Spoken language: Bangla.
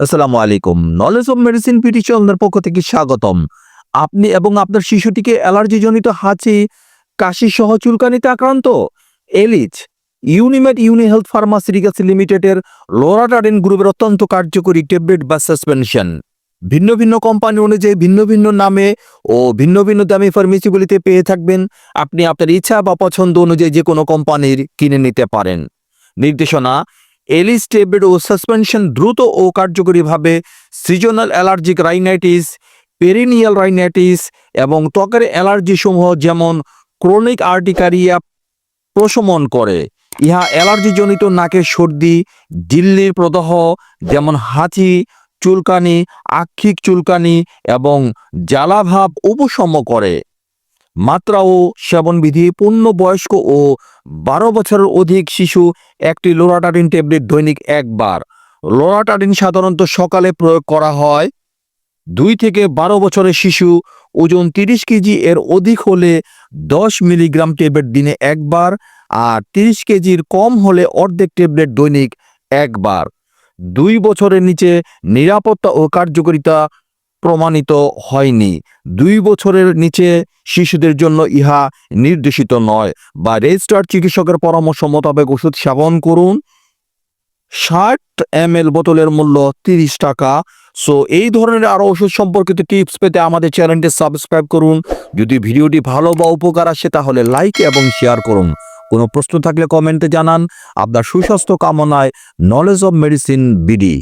আসসালামু আলাইকুম। নলেজ অফ মেডিসিন পিটি চ্যানেলের পক্ষ থেকে স্বাগতম। আপনি এবং আপনার শিশুটিকে অ্যালার্জিজনিত হাঁচি, কাশি সহ চুলকানিতে আক্রান্ত? এলিচ ইউনিমেড ইউনি হেলথ ফার্মাসিউটিক্যালস লিমিটেডের লোরাটারিন গ্রুপের অত্যন্ত কার্যকরী ট্যাবলেট বা সাসপেনশন। ভিন্ন ভিন্ন কোম্পানি অনুযায়ী ভিন্ন ভিন্ন নামে ও ভিন্ন ভিন্ন দামি ফার্মেসিগুলিতে পেয়ে থাকবেন। আপনি আপনার ইচ্ছা বা পছন্দ অনুযায়ী যে কোনো কোম্পানির কিনে নিতে পারেন। নির্দেশনা এলিস ট্যাবলেট ও সাসপেনশন দ্রুত ও কার্যকরীভাবে seasonal allergic rhinitis, perennial rhinitis এবং ত্বকের অ্যালার্জি সমূহ যেমন ক্রনিক আর্টিকারিয়া প্রশমন করে, ইহা অ্যালার্জিজনিত নাকের সর্দি দিল্লির প্রদাহ যেমন হাঁচি, চুলকানি, আক্ষিক চুলকানি এবং জ্বালাভাব উপশম করে। মাত্রা ও সেবনবিধি পূর্ণবয়স্ক ও বারো বছরের অধিক শিশু একটি লোরাটাডিন ট্যাবলেট দৈনিক একবার। লোরাটাডিন সাধারণত সকালে প্রয়োগ করা হয়। দুই থেকে বারো বছরের শিশু ওজন তিরিশ কেজি এর অধিক হলে দশ মিলিগ্রাম ট্যাবলেট দিনে একবার আর তিরিশ কেজির কম হলে অর্ধেক ট্যাবলেট দৈনিক একবার। দুই বছরের নিচে নিরাপত্তা ও কার্যকারিতা প্রমাণিত হয়নি। দুই বছরের নিচে শিশুদের জন্য ইহা নির্দেশিত নয়। বা রেজিস্টার্ড চিকিৎসকের পরামর্শ মোতাবেক ওষুধ সেবন করুন। ষাট এম এল বোতলের মূল্য তিরিশ টাকা। সো, এই ধরনের আরও ওষুধ সম্পর্কিত টিপস পেতে আমাদের চ্যানেলটি সাবস্ক্রাইব করুন। যদি ভিডিওটি ভালো বা উপকার আসে, তাহলে লাইক এবং শেয়ার করুন। কোনো প্রশ্ন থাকলে কমেন্টে জানান। আপনার সুস্বাস্থ্য কামনায় নলেজ অব মেডিসিন বিডি